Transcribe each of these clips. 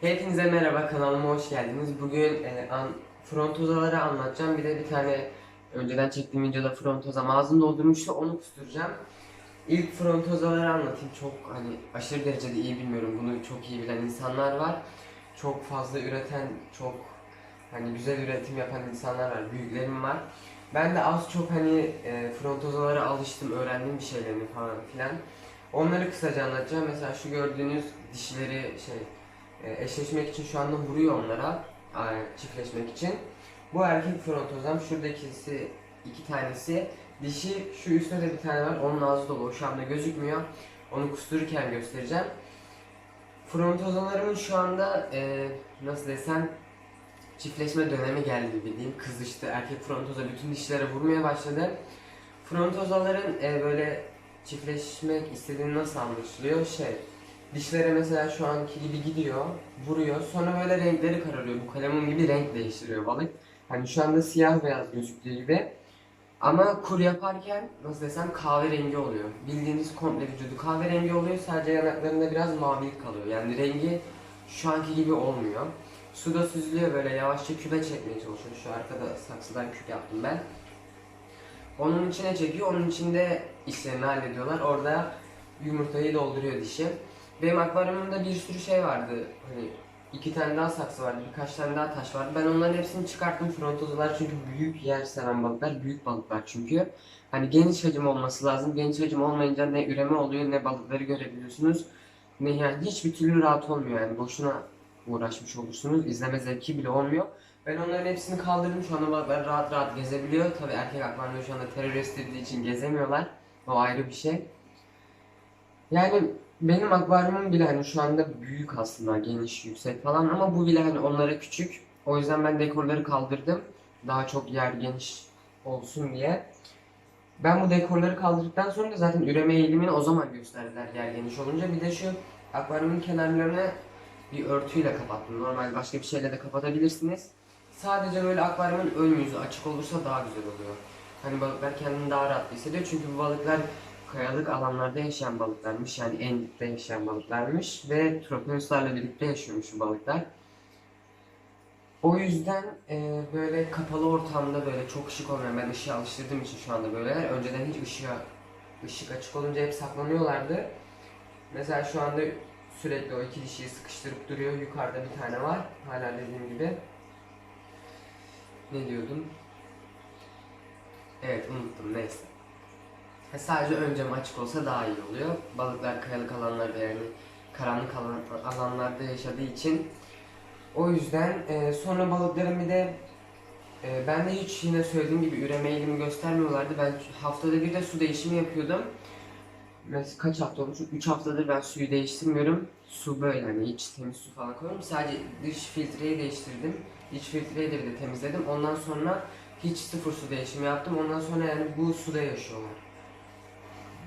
Hepinize merhaba kanalıma hoş geldiniz. Bugün e, an, frontozaları anlatacağım. Bir de bir tane önceden çektiğim videoda frontozam ağzını doldurmuştu onu kusturacağım. İlk frontozaları anlatayım. Çok hani aşırı derecede iyi bilmiyorum. Bunu çok iyi bilen insanlar var. Çok fazla üreten, çok hani güzel üretim yapan insanlar var. Büyüklerim var. Ben de az çok hani e, frontozalara alıştım, öğrendim bir şeylerini falan filan. Onları kısaca anlatacağım. Mesela şu gördüğünüz dişleri şey e, eşleşmek için şu anda vuruyor onlara çiftleşmek için. Bu erkek frontozam şuradakisi iki tanesi dişi şu üstte de bir tane var onun ağzı dolu şu anda gözükmüyor onu kustururken göstereceğim. Frontozalarımın şu anda e, nasıl desem çiftleşme dönemi geldi bildiğim kızıştı erkek frontoza bütün dişlere vurmaya başladı. Frontozaların e, böyle çiftleşmek istediğini nasıl anlaşılıyor şey Dişlere mesela şu anki gibi gidiyor, vuruyor. Sonra böyle renkleri kararıyor. Bu kalemun gibi renk değiştiriyor balık. Hani şu anda siyah beyaz gözüktüğü gibi. Ama kur yaparken nasıl desem kahverengi oluyor. Bildiğiniz komple vücudu kahverengi oluyor. Sadece yanaklarında biraz mavilik kalıyor. Yani rengi şu anki gibi olmuyor. Suda süzülüyor böyle yavaşça küpe çekmeye çalışıyor. Şu arkada saksıdan küp yaptım ben. Onun içine çekiyor. Onun içinde işlerini hallediyorlar. Orada yumurtayı dolduruyor dişi. Benim akvaryumumda bir sürü şey vardı. Hani iki tane daha saksı vardı, birkaç tane daha taş vardı. Ben onların hepsini çıkarttım frontozalar çünkü büyük yer seven balıklar, büyük balıklar çünkü. Hani geniş hacim olması lazım. Geniş hacim olmayınca ne üreme oluyor ne balıkları görebiliyorsunuz. Ne yani hiçbir türlü rahat olmuyor yani boşuna uğraşmış olursunuz. İzleme zevki bile olmuyor. Ben onların hepsini kaldırdım. Şu anda balıklar rahat rahat gezebiliyor. Tabii erkek akvaryumda şu anda terörist dediği için gezemiyorlar. O ayrı bir şey. Yani benim akvaryumum bile hani şu anda büyük aslında geniş yüksek falan ama bu bile hani onlara küçük. O yüzden ben dekorları kaldırdım. Daha çok yer geniş olsun diye. Ben bu dekorları kaldırdıktan sonra da zaten üreme eğilimini o zaman gösterdiler yer geniş olunca. Bir de şu akvaryumun kenarlarını bir örtüyle kapattım. Normal başka bir şeyle de kapatabilirsiniz. Sadece böyle akvaryumun ön yüzü açık olursa daha güzel oluyor. Hani balıklar kendini daha rahat hissediyor çünkü bu balıklar kayalık alanlarda yaşayan balıklarmış. Yani en dipte yaşayan balıklarmış ve tropeuslarla birlikte yaşıyormuş bu balıklar. O yüzden e, böyle kapalı ortamda böyle çok ışık olmayan ben ışığa alıştırdığım için şu anda böyleler. Önceden hiç ışığa ışık açık olunca hep saklanıyorlardı. Mesela şu anda sürekli o iki dişiyi sıkıştırıp duruyor. Yukarıda bir tane var. Hala dediğim gibi. Ne diyordum? Evet unuttum neyse. Ha, Sadece ön cam açık olsa daha iyi oluyor. Balıklar kayalık alanlarda yani karanlık alan, alanlarda yaşadığı için. O yüzden e, sonra balıkların bir de e, ben de hiç yine söylediğim gibi üreme eğilimi göstermiyorlardı. Ben haftada bir de su değişimi yapıyordum. Mesela kaç hafta olmuş? 3 haftadır ben suyu değiştirmiyorum. Su böyle hani hiç temiz su falan koymuyorum. Sadece dış filtreyi değiştirdim. İç filtreyi de bir de temizledim. Ondan sonra hiç sıfır su değişimi yaptım. Ondan sonra yani bu suda yaşıyorlar.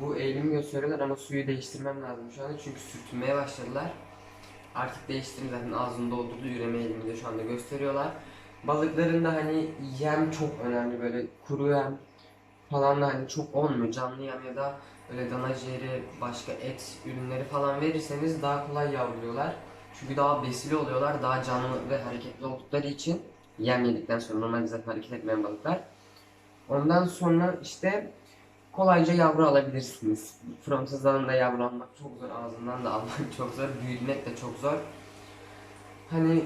Bu eğilimi gösteriyorlar ama suyu değiştirmem lazım şu anda çünkü sürtünmeye başladılar. Artık değiştirdim zaten ağzını doldurdu üreme eğilimini de şu anda gösteriyorlar. Balıkların da hani yem çok önemli böyle kuru yem falan da hani çok olmuyor. Canlı yem ya da öyle dana ciğeri, başka et ürünleri falan verirseniz daha kolay yavruluyorlar. Çünkü daha besili oluyorlar, daha canlı ve hareketli oldukları için yem yedikten sonra normalde zaten hareket etmeyen balıklar. Ondan sonra işte kolayca yavru alabilirsiniz. Frontozdan da yavru almak çok zor, ağzından da almak çok zor, büyütmek de çok zor. Hani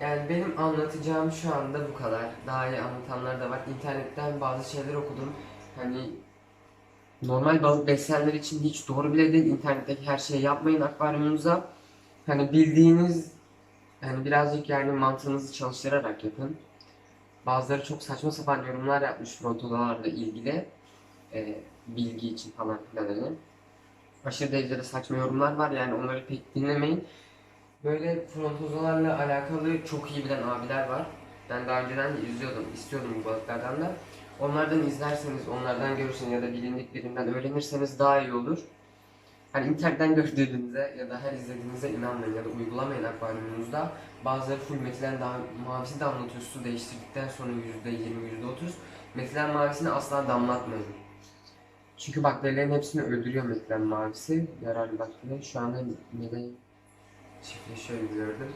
yani benim anlatacağım şu anda bu kadar. Daha iyi anlatanlar da var. İnternetten bazı şeyler okudum. Hani normal balık besleyenler için hiç doğru bile değil. İnternetteki her şeyi yapmayın akvaryumunuza. Hani bildiğiniz yani birazcık yani mantığınızı çalıştırarak yapın. Bazıları çok saçma sapan yorumlar yapmış frontozalarla ilgili. Ee, bilgi için falan filan hani. Aşırı derecede saçma yorumlar var yani onları pek dinlemeyin. Böyle frontozalarla alakalı çok iyi bilen abiler var. Ben daha önceden de izliyordum, istiyordum bu balıklardan da. Onlardan izlerseniz, onlardan görürseniz ya da bilindik birinden öğrenirseniz daha iyi olur. Hani internetten gördüğünüze ya da her izlediğinize inanmayın ya da uygulamayın akvaryumunuzda. Bazıları full metilen daha mavisi damlatıyor su değiştirdikten sonra %20, %30. Metilen mavisini asla damlatmayın. Çünkü bakterilerin hepsini öldürüyor metilen mavisi. Yararlı bakteri. Şu anda neden çiftleşiyor gördüm.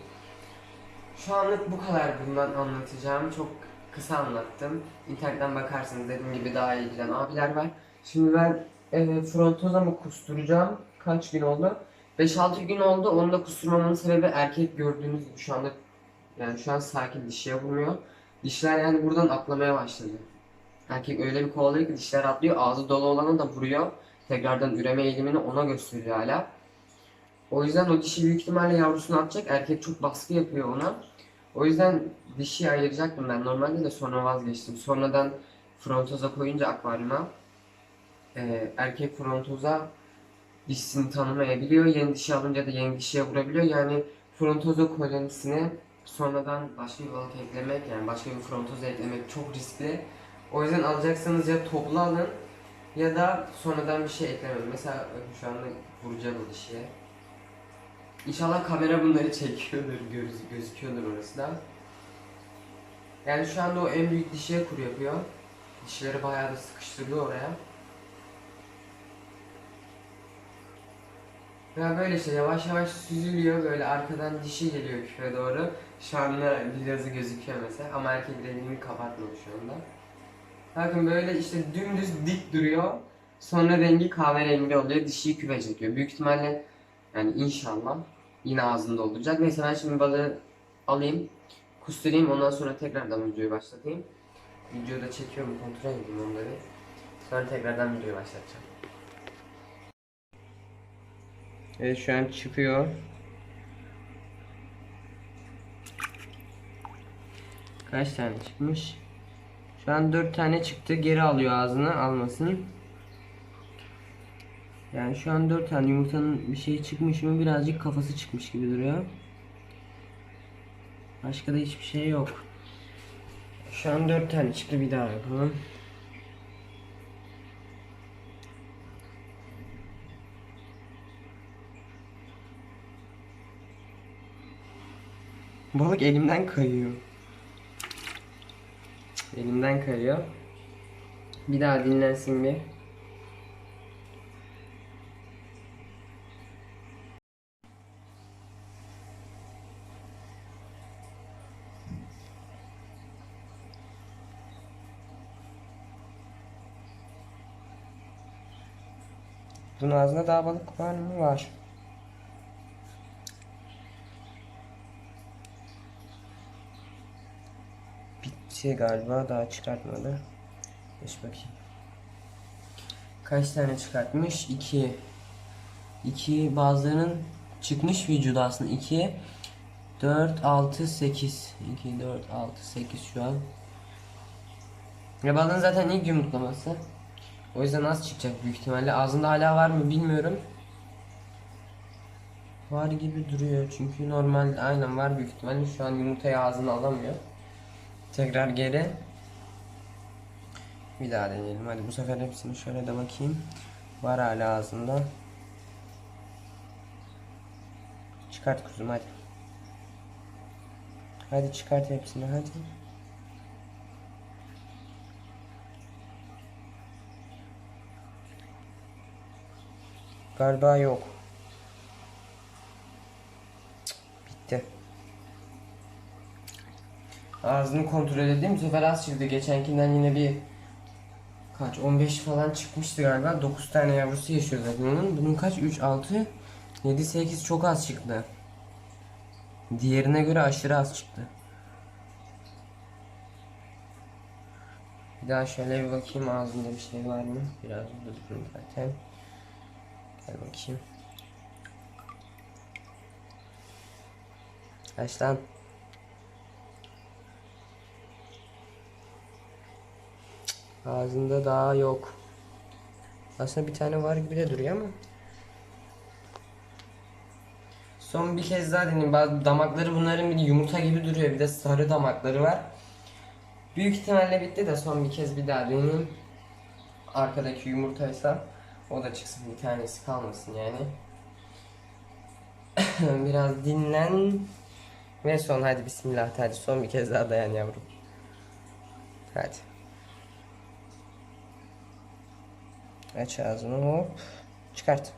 Şu anlık bu kadar bundan anlatacağım. Çok kısa anlattım. İnternetten bakarsınız dediğim gibi daha iyi bilen abiler var. Şimdi ben e, frontozamı kusturacağım. Kaç gün oldu? 5-6 gün oldu. Onu da kusturmamın sebebi erkek gördüğünüz gibi şu anda yani şu an sakin dişiye vurmuyor. Dişler yani buradan atlamaya başladı. Erkek öyle bir kovalıyor ki dişler atlıyor. Ağzı dolu olanı da vuruyor. Tekrardan üreme eğilimini ona gösteriyor hala. O yüzden o dişi büyük ihtimalle yavrusunu atacak. Erkek çok baskı yapıyor ona. O yüzden dişi ayıracaktım ben normalde de sonra vazgeçtim. Sonradan frontoza koyunca akvaryuma e, erkek frontoza dişisini tanımayabiliyor. Yeni dişi alınca da yeni dişiye vurabiliyor. Yani frontoza kolonisine sonradan başka bir balık eklemek yani başka bir frontoza eklemek çok riskli. O yüzden alacaksanız ya toplu alın ya da sonradan bir şey eklemeyin. Mesela şu anda vuracağım o dişiye. İnşallah kamera bunları çekiyordur, göz, gözüküyordur orası da. Yani şu anda o en büyük dişiye kur yapıyor. Dişleri bayağı da sıkıştırdı oraya. Ya böyle işte yavaş yavaş süzülüyor böyle arkadan dişi geliyor küfe doğru. Şu anda birazı gözüküyor mesela ama erkek rengini kapatmadı şu anda. Bakın böyle işte dümdüz dik duruyor. Sonra rengi kahverengi oluyor. Dişiyi küfe çekiyor. Büyük ihtimalle yani inşallah yine ağzında olacak. Neyse ben şimdi balığı alayım. Kusturayım ondan sonra tekrardan videoyu başlatayım. Videoda çekiyorum kontrol edeyim onları. Sonra tekrardan videoyu başlatacağım. Evet şu an çıkıyor. Kaç tane çıkmış? Şu an 4 tane çıktı. Geri alıyor ağzını almasın. Yani şu an 4 tane yumurtanın bir şeyi çıkmış mı birazcık kafası çıkmış gibi duruyor. Başka da hiçbir şey yok. Şu an 4 tane çıktı bir daha yapalım. Balık elimden kayıyor. Elimden kayıyor. Bir daha dinlensin bir. Bunun ağzında daha balık var mı? Var. Galiba daha çıkartmadı. Geç bakayım. Kaç tane çıkartmış? 2. 2 bazılarının çıkmış vücudu aslında. 2 4 6 8 2 4 6 8 şu an. Ya balığın zaten ilk yumurtlaması. O yüzden az çıkacak büyük ihtimalle. Ağzında hala var mı bilmiyorum. Var gibi duruyor çünkü normal aynen var büyük ihtimalle. Şu an yumurtayı ağzına alamıyor. Tekrar geri. Bir daha deneyelim. Hadi bu sefer hepsini şöyle de bakayım. Var hala ağzında. Çıkart kuzum hadi. Hadi çıkart hepsini hadi. Galiba yok. Cık, Bitti. Ağzını kontrol edeyim. Bu sefer az çıktı. Geçenkinden yine bir kaç 15 falan çıkmıştı galiba. 9 tane yavrusu yaşıyor zaten onun. Bunun kaç? 3, 6, 7, 8 çok az çıktı. Diğerine göre aşırı az çıktı. Bir daha şöyle bir bakayım ağzında bir şey var mı? Biraz durun zaten. Gel bakayım. Kaç lan? Ağzında daha yok. Aslında bir tane var gibi de duruyor ama. Son bir kez daha deneyeyim. Bazı damakları bunların bir yumurta gibi duruyor. Bir de sarı damakları var. Büyük ihtimalle bitti de son bir kez bir daha deneyeyim. Arkadaki yumurtaysa o da çıksın bir tanesi kalmasın yani. Biraz dinlen ve son hadi bismillah hadi son bir kez daha dayan yavrum. Hadi. Aç ağzını hop. Çıkart.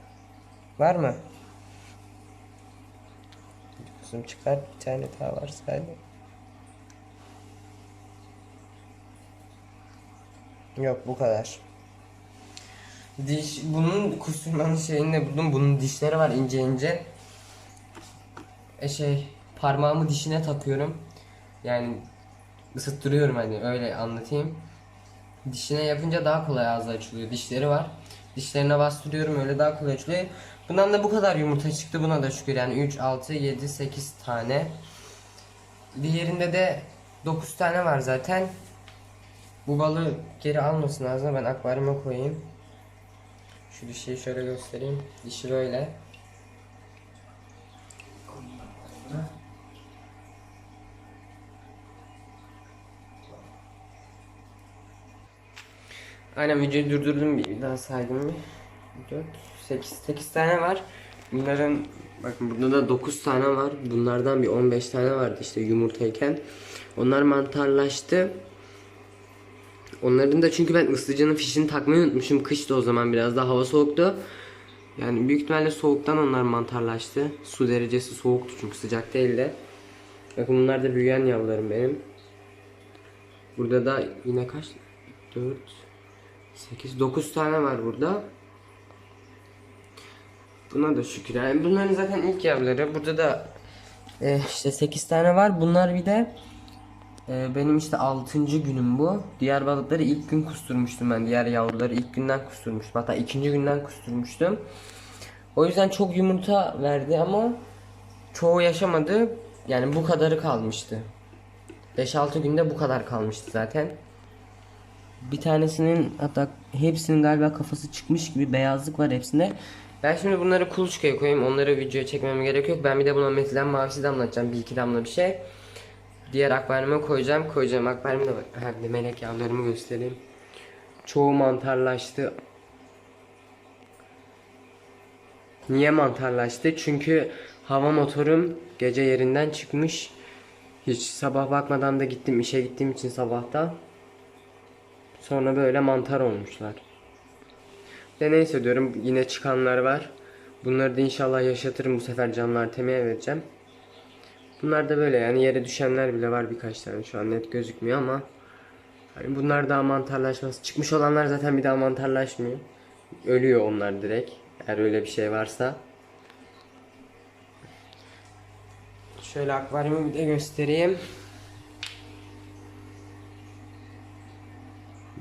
Var mı? Kuzum çıkar bir tane daha var sadece. Yok bu kadar. Diş bunun kusturmanın şeyinde buldum. Bunun dişleri var ince ince. E şey parmağımı dişine takıyorum. Yani ısıttırıyorum hani öyle anlatayım. Dişine yapınca daha kolay ağzı açılıyor. Dişleri var. Dişlerine bastırıyorum öyle daha kolay açılıyor. Bundan da bu kadar yumurta çıktı buna da şükür yani 3, 6, 7, 8 tane. Diğerinde de 9 tane var zaten. Bu balığı geri almasın ağzına ben akvaryuma koyayım. Şu dişiyi şöyle göstereyim. Dişi böyle. Aynen videoyu durdurdum bir, bir daha saydım bir. 4, 8, 8 tane var. Bunların bakın burada da 9 tane var. Bunlardan bir 15 tane vardı işte yumurtayken. Onlar mantarlaştı. Onların da çünkü ben ısıtıcının fişini takmayı unutmuşum. Kıştı o zaman biraz daha hava soğuktu. Yani büyük ihtimalle soğuktan onlar mantarlaştı. Su derecesi soğuktu çünkü sıcak değildi. Bakın bunlar da büyüyen yavrularım benim. Burada da yine kaç? 4 8 9 tane var burada. Buna da şükür. Yani bunların zaten ilk yavruları. Burada da e, işte 8 tane var. Bunlar bir de e, benim işte 6. günüm bu. Diğer balıkları ilk gün kusturmuştum ben. Diğer yavruları ilk günden kusturmuştum. Hatta ikinci günden kusturmuştum. O yüzden çok yumurta verdi ama çoğu yaşamadı. Yani bu kadarı kalmıştı. 5-6 günde bu kadar kalmıştı zaten. Bir tanesinin hatta hepsinin galiba kafası çıkmış gibi beyazlık var hepsinde. Ben şimdi bunları kuluçkaya koyayım. Onları videoya çekmeme gerek yok. Ben bir de buna metilen mavisi damlatacağım. Bir iki damla bir şey. Diğer akvaryuma koyacağım. Koyacağım akvaryuma da ha, bir de melek yavrularımı göstereyim. Çoğu mantarlaştı. Niye mantarlaştı? Çünkü hava motorum gece yerinden çıkmış. Hiç sabah bakmadan da gittim işe gittiğim için sabahta. Sonra böyle mantar olmuşlar. De neyse diyorum yine çıkanlar var. Bunları da inşallah yaşatırım bu sefer canlı artemeye vereceğim. Bunlar da böyle yani yere düşenler bile var birkaç tane şu an net gözükmüyor ama hani bunlar daha mantarlaşması çıkmış olanlar zaten bir daha mantarlaşmıyor. Ölüyor onlar direkt eğer öyle bir şey varsa. Şöyle akvaryumu bir de göstereyim.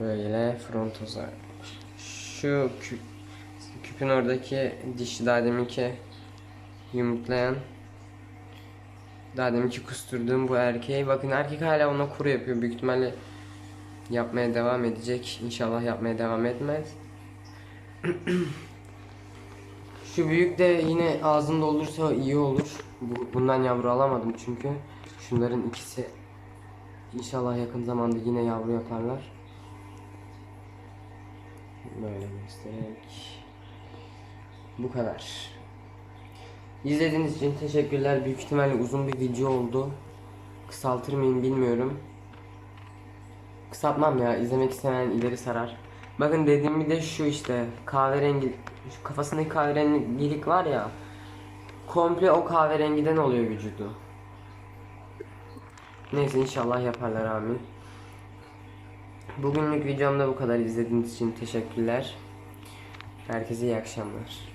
Böyle frontoza. Şu küp, küpün oradaki dişi daha deminki yumurtlayan daha deminki kusturduğum bu erkeği. Bakın erkek hala ona kuru yapıyor. Büyük ihtimalle yapmaya devam edecek. İnşallah yapmaya devam etmez. Şu büyük de yine ağzında olursa iyi olur. Bu, bundan yavru alamadım çünkü. Şunların ikisi inşallah yakın zamanda yine yavru yaparlar. Böyle göstererek. Bu kadar. İzlediğiniz için teşekkürler. Büyük ihtimalle uzun bir video oldu. Kısaltır mıyım bilmiyorum. Kısaltmam ya. İzlemek isteyen ileri sarar. Bakın dediğim bir de şu işte kahverengi şu kafasındaki kahverengilik var ya komple o kahverengiden oluyor vücudu. Neyse inşallah yaparlar amin. Bugünlük videomda bu kadar izlediğiniz için teşekkürler. Herkese iyi akşamlar.